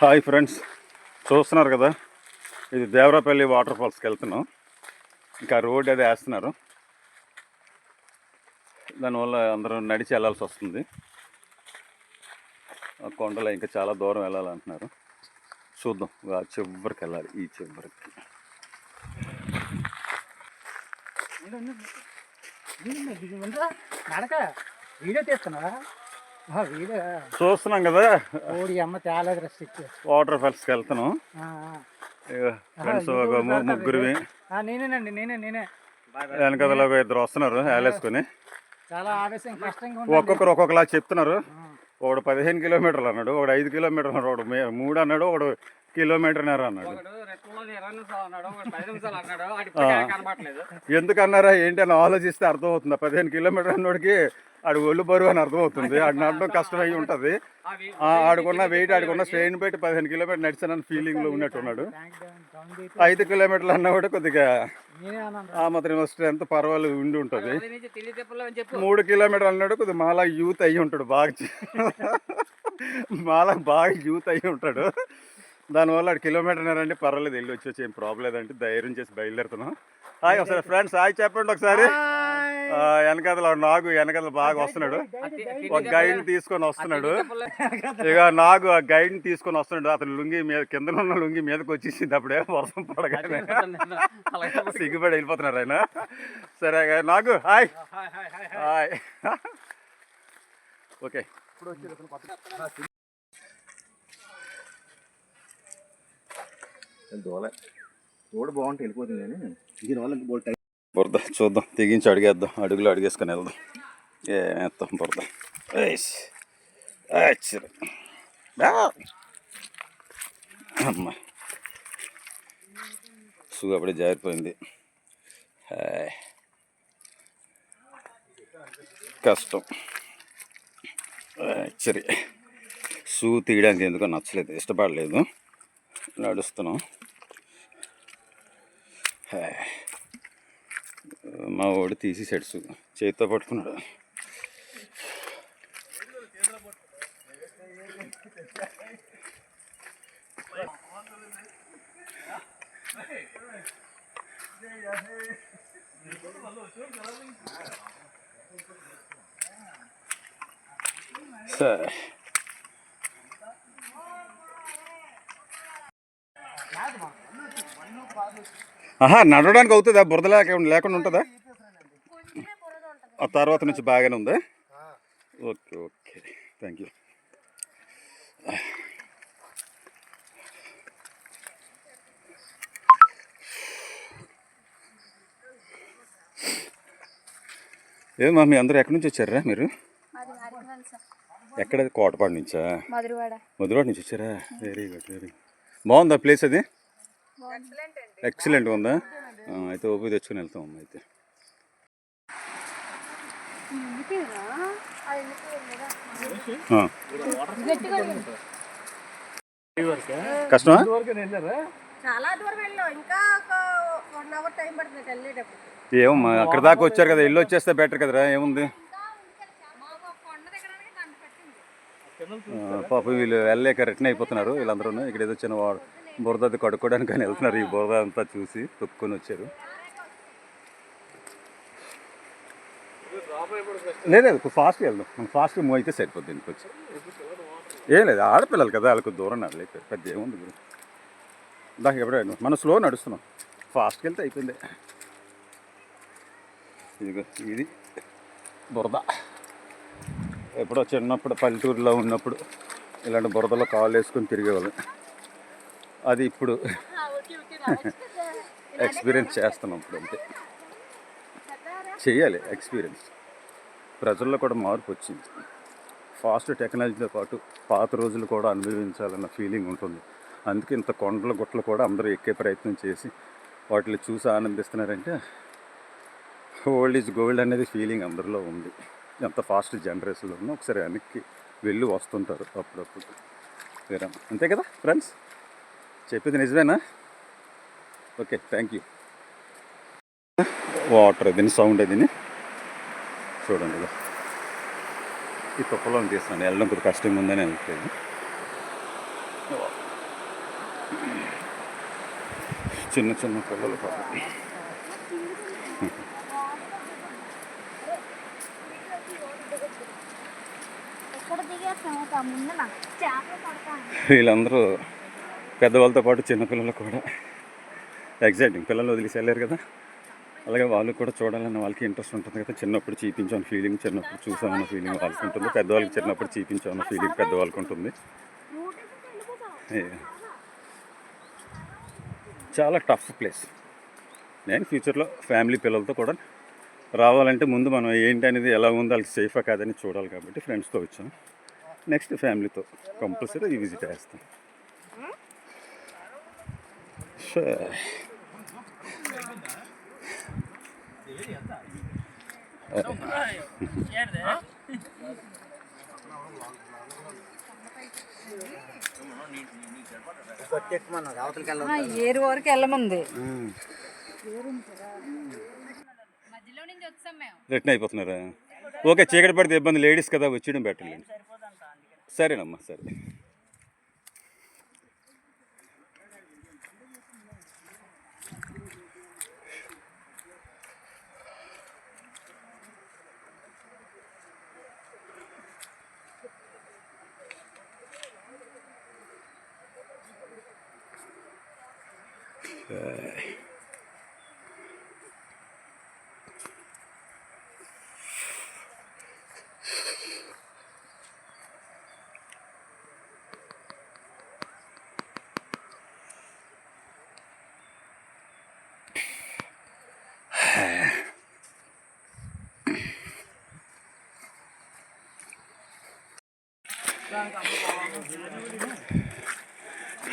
Hi friends. చూస్తున్నారు కదా ఇది దేవరాపల్లి వాటర్ ఫాల్స్కి వెళ్తున్నాం. ఇంకా రోడ్ అది వేస్తున్నారు. దానివల్ల అందరూ నడిచి వెళ్ళాల్సి వస్తుంది. కొండలో ఇంకా చాలా దూరం వెళ్ళాలంటున్నారు. చూద్దాం ఆ చివరికి వెళ్ళాలి ఈ చివరికి. నడక వీడియో తీస్తున్నావా? చూస్తున్నాం కదా. అమ్మ వాటర్ ఫాల్స్కి వెళ్తున్నాం ఫ్రెండ్స్ ఒక ముగ్గురివి. నేనేనండి నేనే నేనే. వెనకదలో ఒక ఇద్దరు వస్తున్నారు వేలేసుకొని చాలా ఆవేశం కష్టంగా ఉంది ఒక్కొక్కరు ఒక్కొక్కలా చెప్తున్నారు. ఒకడు పదిహేను కిలోమీటర్లు అన్నాడు ఒకడు ఐదు కిలోమీటర్లు అన్నాడు ఒకడు మూడు అన్నాడు ఒకడు కిలోమీటర్న్నర అన్నాడు. ఎందుకు అన్నారా ఏంటి అని ఆలోచిస్తే అర్థమవుతుంది? పదిహేను కిలోమీటర్ అన్నోడికి ఆడు ఒళ్ళు బరువు అని అర్థమవుతుంది. ఆడు నడడం కష్టమై ఉంటుంది. ఆడుకున్న వెయిట్ ఆడుకున్న స్ట్రెయిన్ పెట్టి పదిహేను కిలోమీటర్ నడిచానని ఫీలింగ్లో ఉన్నట్టున్నాడు. ఐదు కిలోమీటర్లు అన్నా కూడా కొద్దిగా ఆ మాత్రం స్ట్రెంత్ పర్వాలేదు ఉండి ఉంటుంది. మూడు కిలోమీటర్లు అన్నాడు కొద్దిగా మాలా యూత్ అయ్యి ఉంటాడు బాగా మాలా బాగా యూత్ అయ్యి ఉంటాడు. దానివల్ల ఆడు కిలోమీటర్ అంటే పర్వాలేదు వెళ్ళి వచ్చి వచ్చి ఏం ప్రాబ్లం లేదంటే ధైర్యం చేసి బయలుదేరుతున్నాం. హాయ్ ఒకసారి ఫ్రెండ్స్ హాయ్ చెప్పండి ఒకసారి. ఆ, వెనకాతల నాగు వెనకాతల బాగా వస్తున్నాడు. ఒక గైడ్ తీసుకొని వస్తున్నాడు. ఇక నాకు ఆ గైడ్ తీసుకొని వస్తున్నాడు. అతను లుంగి మీద కింద ఉన్న లుంగి మీదకి వచ్చేసింది. అప్పుడే వర్షం పడగానే. సిగ్గుపడి వెళ్ళిపోతున్నారు ఆయన. సరే నాకు హాయ్. Hi okay. దోల. బాగుంటే వెళ్ళిపోతుంది కానీ బోల్ టైం. బురద చూద్దాం. తెగించి అడిగేద్దాం. అడుగులు అడిగేసుకొని వెళ్దాం. ఏత్తాం బురద. అమ్మా. అప్పుడే జారిపోయింది. కష్టం. చిరి. షూ తీయడానికి ఎందుకో నచ్చలేదు. ఇష్టపడలేదు. నడుస్తున్నాం. మా వాడు తీసి సెట్స్ చేతితో పట్టుకున్నాడు. సరే ఆహా నడవడానికి అవుతుందా? బురద లేక లేకుండా ఉంటుందా? ఆ తర్వాత నుంచి బాగానే ఉందా? Okay okay. థ్యాంక్ యూ ఏమా మీ అందరూ ఎక్కడి నుంచి వచ్చారా మీరు? ఎక్కడ? కోటపాడు నుంచా? మధురవాడ. నుంచి వచ్చారా? వెరీ గుడ్ వెరీ గుడ్ బాగుందా ప్లేస్ అది? ఎక్సలెంట్ ఉందా? అయితే ఓపి తెచ్చుకొని వెళ్తాం అమ్మ అయితే. కష్టమా? ఏమమ్మా అక్కడ దాకా వచ్చారు కదా ఇల్లు వచ్చేస్తే బెటర్ కదరా ఏముంది? పాపం వీళ్ళు వెళ్ళలేక రిటర్న్ అయిపోతున్నారు వీళ్ళందరూ ఇక్కడ ఏదో చిన్న బురద అది కడుక్కోవడానికి కానీ వెళ్తున్నారు. ఈ బురద అంతా చూసి తొక్కుని వచ్చారు. లేదు ఫాస్ట్గా వెళ్దాం. మనం ఫాస్ట్గా మూవ్ అయితే సరిపోద్ది ఇంటికి వచ్చి. ఏం లేదు ఆడపిల్లలు కదా వాళ్ళకి దూరం నడలేదు పెద్ద ఏముంది గురు దాకా ఎప్పుడైనా మనం స్లో నడుస్తున్నాం. ఫాస్ట్కి వెళ్తే అయిపోయింది. ఇదిగో ఇది బురద. ఎప్పుడో చిన్నప్పుడు పల్లెటూరులో ఉన్నప్పుడు ఇలాంటి బురదలో కాలు వేసుకొని తిరిగేవాళ్ళం. అది ఇప్పుడు ఎక్స్పీరియన్స్ చేస్తున్నాం ఇప్పుడు అంతే. చేయాలి ఎక్స్పీరియన్స్ ప్రజల్లో కూడా మార్పు వచ్చింది. ఫాస్ట్ టెక్నాలజీతో పాటు పాత రోజులు కూడా అనుభవించాలన్న ఫీలింగ్ ఉంటుంది. అందుకే ఇంత కొండల గుట్టలు కూడా అందరూ ఎక్కే ప్రయత్నం చేసి వాటిని చూసి ఆనందిస్తున్నారంటే ఓల్డ్ ఈజ్ గోల్డ్ అనేది ఫీలింగ్ అందరిలో ఉంది. ఎంత ఫాస్ట్ జనరేషన్లో ఉన్నా ఒకసారి వెనక్కి వెళ్ళి వస్తుంటారు అప్పుడప్పుడు. వేరే అంతే కదా ఫ్రెండ్స్ చెప్పేది నిజమేనా? ఓకే థ్యాంక్ యూ వాటర్ దీని సౌండ్ దీన్ని? చూడండి ఈ తొక్కలో తీస్తాను వెళ్ళడం కొద్దిగా కష్టం ఉందని అనుకోలేదు చిన్న చిన్న పొలలు వీళ్ళందరూ పెద్దవాళ్ళతో పాటు చిన్నపిల్లలు కూడా. ఎగ్జైటింగ్ పిల్లలు వదిలేసి వెళ్ళారు కదా. అలాగే వాళ్ళు కూడా చూడాలని వాళ్ళకి ఇంట్రెస్ట్ ఉంటుంది కదా. చిన్నప్పుడు చూపించాం ఫీలింగ్ చిన్నప్పుడు చూసామన్న ఫీలింగ్ వాళ్ళకి ఉంటుంది. పెద్దవాళ్ళకి చిన్నప్పుడు చూపించామన్న ఫీలింగ్ పెద్దవాళ్ళకి ఉంటుంది. చాలా టఫ్ ప్లేస్ నేను ఫ్యూచర్లో ఫ్యామిలీ పిల్లలతో కూడా రావాలంటే ముందు మనం ఏంటి అనేది ఎలా ఉందో వాళ్ళకి సేఫా కాదని చూడాలి కాబట్టి ఫ్రెండ్స్తో వచ్చాం నెక్స్ట్ ఫ్యామిలీతో కంపల్సరీ విజిట్ చేస్తాం ఏరు వరకు వెళ్ళమంది. రిటర్న్ అయిపోతున్నారా? ఓకే చీకటి పడితే ఇబ్బంది లేడీస్ కదా వచ్చేయడం బెటర్ లేండి సరేనమ్మా సరే.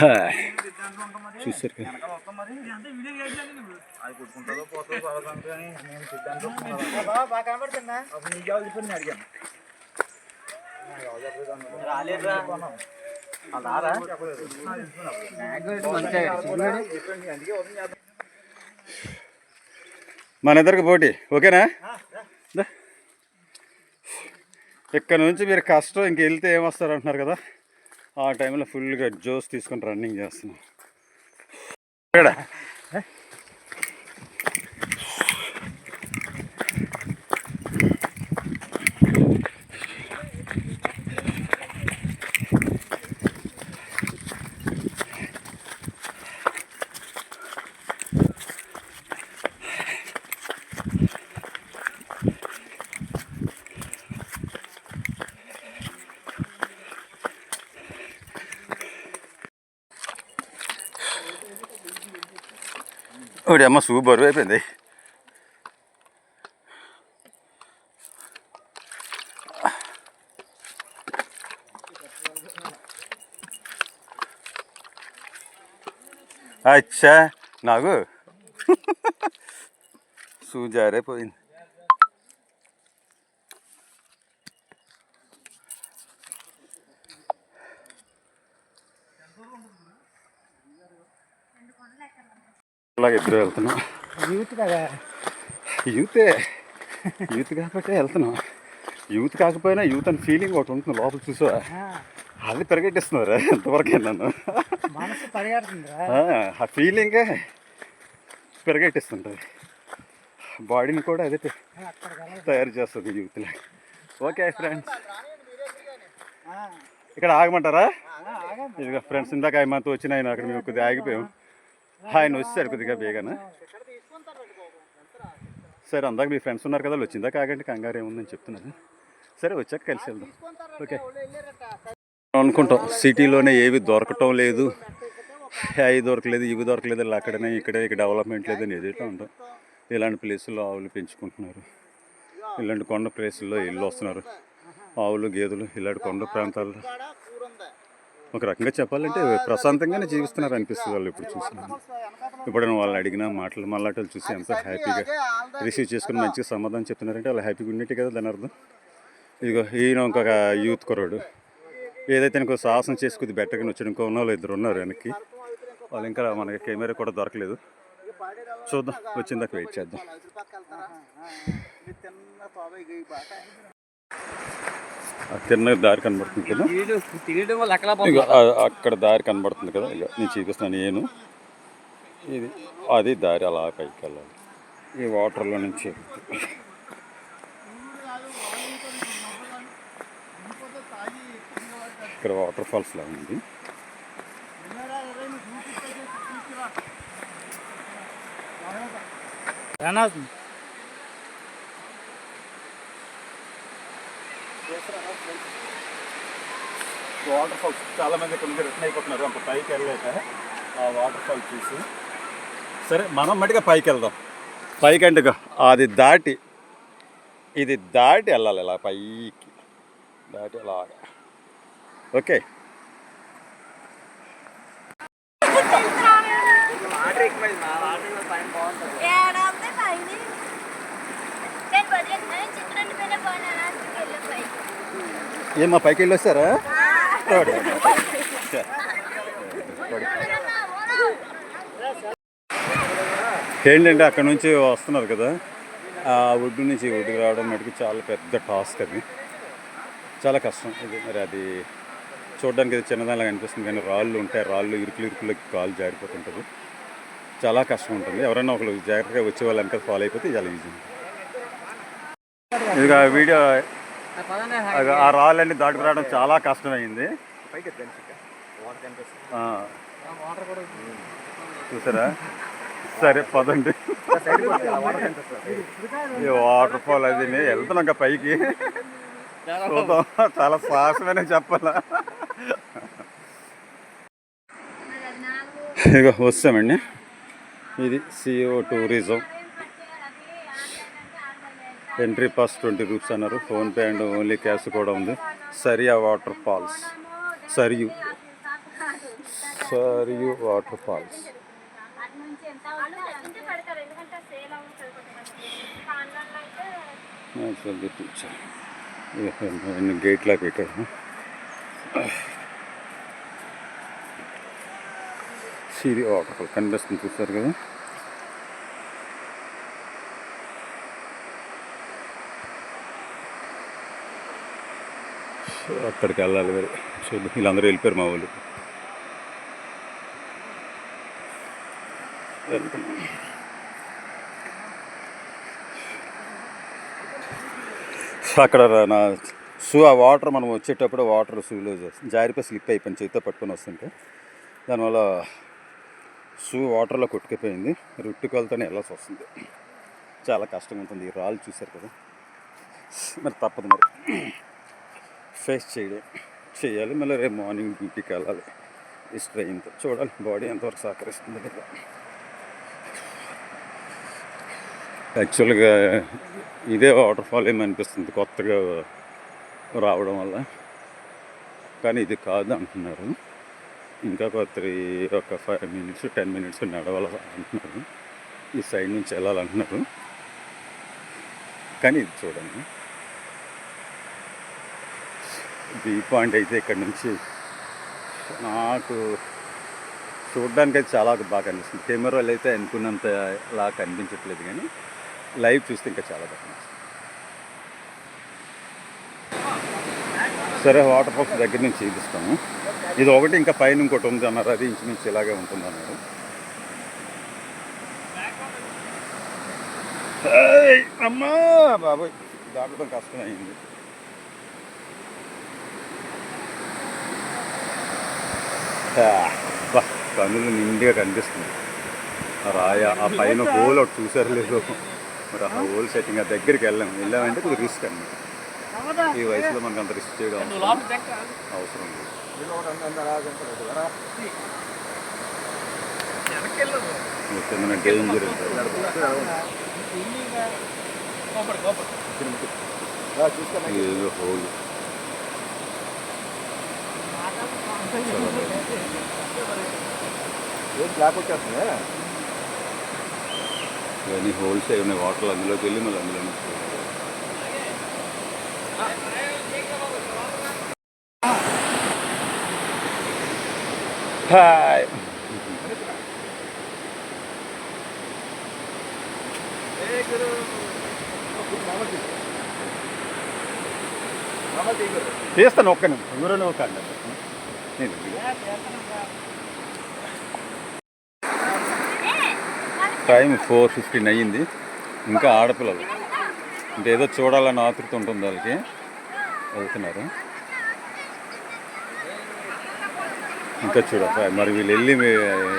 హాయ్. చూసారు మన ఇద్దరికి పోటీ. ఓకేనా? దా. ఇక్కడ నుంచి మీరు కష్టం ఇంక వెళ్తే ఏమొస్తారు అంటున్నారు కదా? ఆ టైంలో ఫుల్గా జోస్ తీసుకొని రన్నింగ్ చేస్తున్నాం. ఇక్కడ ఒకటి అమ్మ సూ బరువు అయిపోయింది అచ్చా నాకు సూ జారైపోయింది అలాగే ఇద్దరు వెళ్తున్నాం. యూత్ కదా. యూతే యూత్ కాబట్టి వెళ్తున్నాం. యూత్ కాకపోయినా యూత్ అని ఫీలింగ్ ఒకటి ఉంటుంది లోపల చూసా అది పెరగెట్టిస్తున్నారు? ఎంతవరకు నన్ను? ఆ, ఫీలింగే పెరగెట్టిస్తుంటుంది. బాడీని కూడా అదే. తయారు చేస్తుంది యూత్లో ఓకే ఫ్రెండ్స్ ఇక్కడ ఆగమంటారా. ఇదిగో ఫ్రెండ్స్ ఇందాక ఆయన మాతో వచ్చిన ఆయన అక్కడ మేము కొద్దిగా ఆగిపోయాం. ఆయన వచ్చారు కొద్దిగా బేగాన? సరే అందాక మీ ఫ్రెండ్స్ ఉన్నారు కదా వచ్చిందా కాకండి కంగారు ఏముందని చెప్తున్నాను సరే వచ్చాక కలిసి వెళ్దాం. ఓకే. అనుకుంటాం సిటీలోనే ఏవి దొరకటం లేదు. అవి దొరకలేదు ఇవి దొరకలేదు ఇలా అక్కడనే ఇక్కడే ఇక్కడ డెవలప్మెంట్ లేదని ఎదుగుతూ ఉంటాం. ఇలాంటి ప్లేసుల్లో ఆవులు పెంచుకుంటున్నారు. ఇలాంటి కొండ ప్లేసుల్లో ఇల్లు వస్తున్నారు. ఆవులు గేదెలు ఇలాంటి కొండ ప్రాంతాల్లో. ఒక రకంగా చెప్పాలంటే ప్రశాంతంగానే జీవిస్తున్నారు అనిపిస్తుంది వాళ్ళు ఇప్పుడు చూసినాను ఇప్పుడు వాళ్ళని అడిగిన మాటలు మళ్ళాటలు చూసి ఎంత హ్యాపీగా రిసీవ్ చేసుకుని మంచిగా సమాధానం చెప్తున్నారంటే వాళ్ళు హ్యాపీగా ఉన్నట్టే కదా దాని అర్థం. ఇదిగో ఈయన ఇంకొక యూత్ కుర్రాడు. ఏదైతే ఇంకో సాహసం చేసి కొద్ది బెట్టగా వచ్చాడు ఇంకో ఉన్న వాళ్ళు ఇద్దరు ఉన్నారు వెనక్కి. వాళ్ళు ఇంకా మనకి కెమెరా కూడా దొరకలేదు. చూద్దాం వచ్చిందాక వెయిట్ చేద్దాం. తిన్న దారి కనబడుతుంది కదా? అక్కడ దారి కనబడుతుంది కదా? ఇక నేను చూపిస్తున్నాను నేను. ఇది అది దారి అలా పైకి వెళ్ళాలి. ఈ వాటర్లో నుంచి. ఇక్కడ వాటర్ ఫాల్స్ లా ఉంది అవుతుంది వాటర్ ఫాల్స్ చాలా మంది ఇక్కడ నుంచి రిటర్న్ అయిపోతున్నారు. అంత పైకి వెళ్ళలేక ఆ వాటర్ ఫాల్ చూసి. సరే మనం మటుగా పైకి వెళ్దాం. పైకి అంటే అది దాటి ఇది దాటి వెళ్ళాలి ఇలా పైకి. దాటి అలాగా. ఓకే. వెళ్ళి పైకి. ఏమా వస్తారా ఏంటంటే అక్కడ నుంచి వస్తున్నారు కదా ఆ ఒడ్డు నుంచి ఒడ్డుకు రావడం మటుకు చాలా పెద్ద టాస్క్ అది. చాలా కష్టం. ఇది మరి అది చూడడానికి ఇది చిన్నదానిలా అనిపిస్తుంది కానీ రాళ్ళు ఉంటాయి రాళ్ళు ఇరుకులు ఇరుకులకి కాలు జారిపోతుంటుంది. చాలా కష్టం ఉంటుంది. ఎవరైనా ఒకరు జాగ్రత్తగా వచ్చే వాళ్ళు వెనక ఫాలో అయిపోతే చాలా ఈజీ ఇది వీడియో అది ఆ రాళ్ళన్నీ దాటుకు రావడం చాలా కష్టమైంది. ఆ, చూసారా? సరే పదండి. ఈ వాటర్ ఫాల్ అది నేను వెళ్తున్నాం ఇంకా పైకి. చూద్దాం. చాలా సాహసమనే చెప్పాలా? ఇక వస్తామండి. ఇది CO tourism. Entry pass twenty rupees అన్నారు. ఫోన్పే అండ్ ఓన్లీ క్యాష్ కూడా ఉంది. Sariya water falls. Sariyu. Sariyu water falls. Gate లాగా పెట్టారు. Siri water fall. కనిపిస్తుంది చూస్తారు కదా? సో అక్కడికి వెళ్ళాలి మరి. చూద్దాం వీళ్ళందరూ వెళ్ళిపోయారు మా వాళ్ళు. అక్కడ నా షూ ఆ వాటర్ మనం వచ్చేటప్పుడు వాటర్ షూలో జారిపోయి స్లిప్ అయిపోయింది చేతితో పట్టుకొని వస్తుంటే. దానివల్ల షూ వాటర్లో కొట్టుకుపోయింది. రుట్టుకోలతోనే వెళ్ళాల్సి వస్తుంది. చాలా కష్టంగా ఉంటుంది. ఈ రాళ్ళు చూశారు కదా. మరి తప్పదు మరి. ఫేస్ చేయడం చేయాలి. మళ్ళీ రేపు మార్నింగ్ డ్యూటీకి వెళ్ళాలి. ఈ స్ట్రెయిన్తో చూడాలి. బాడీ ఎంతవరకు సహకరిస్తుంది లేదా. యాక్చువల్గా ఇదే వాటర్ ఫాల్ ఏమనిపిస్తుంది కొత్తగా రావడం వల్ల. కానీ ఇది కాదు అంటున్నారు. ఇంకా ఒక త్రీ ఒక ఫైవ్ మినిట్స్ టెన్ మినిట్స్ నడవాలి అంటున్నారు. ఈ సైడ్ నుంచి వెళ్ళాలంటున్నారు. కానీ ఇది చూడండి. వ్యూ పాయింట్ అయితే ఇక్కడ నుంచి నాకు చూడడానికి అయితే చాలా బాగా అనిపిస్తుంది కెమెరాలు అయితే అనుకున్నంత అలా కనిపించట్లేదు కానీ లైవ్ చూస్తే ఇంకా చాలా బాగా సరే వాటర్ ఫాల్స్ దగ్గర నుంచి చూపిస్తాము. ఇది ఒకటి ఇంకా పైన ఇంకోటి ఉంది అన్నారు. అది ఇంచుమించు ఇలాగే ఉంటుంది అన్నారు. అమ్మా బాబోయ్ దాటడం కష్టమైంది. కన్నులు నిండుగా కనిపిస్తుంది. ఆ రాయ ఆ పైన హోల్ ఒకటి చూసారు లేదు. మరి ఆ హోల్ సెట్టింగ్ ఆ దగ్గరికి వెళ్ళాము వెళ్ళామంటే కొద్దిగా రిస్క్ అన్నమాట. ఈ వయసులో మనకు అంత రిస్క్ చేయడం అవసరం అవసరం లేదు. డేంజర్ ఏదో హోల్ ఇవన్నీ హోల్స్ ఏమైనా వాటర్ అందులోకి వెళ్ళి మళ్ళీ అందులో నుంచి హాయ్. తీస్తాను ఒక్క నిమిషం. ఎవరైనా ఒక అండి టైం ఫోర్ ఫిఫ్టీన్ అయ్యింది. ఇంకా ఆడపిల్లలు. అంటే ఏదో చూడాలని ఆతృత ఉంటుంది వాళ్ళకి. వెళ్తున్నారు ఇంకా చూడ మరి వీళ్ళు వెళ్ళి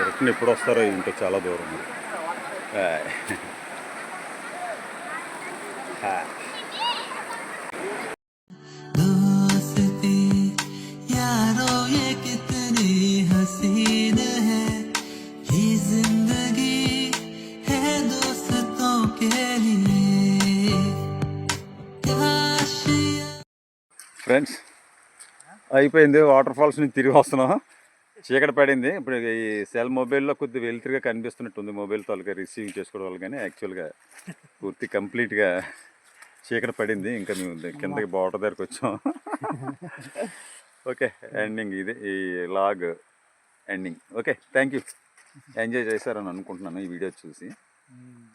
రిటర్న్ ఎప్పుడు వస్తారో ఇంకా చాలా దూరం. ఫ్రెండ్స్. అయిపోయింది వాటర్ ఫాల్స్ నుంచి తిరిగి వస్తున్నాం. చీకటి పడింది. ఇప్పుడు ఈ సెల్ మొబైల్లో కొద్దిగా వెలుతురుగా కనిపిస్తున్నట్టుంది. మొబైల్ తాలూకా రిసీవ్ చేసుకోవడం వల్ల కానీ యాక్చువల్గా పూర్తి కంప్లీట్గా చీకటి పడింది. ఇంకా మేము కిందకి బార్డర్ దగ్గరకు వచ్చాం. ఓకే ఎండింగ్ ఇది. ఈ log ending okay thank you enjoy చేశారని అనుకుంటున్నాను ఈ వీడియో చూసి. Hmm.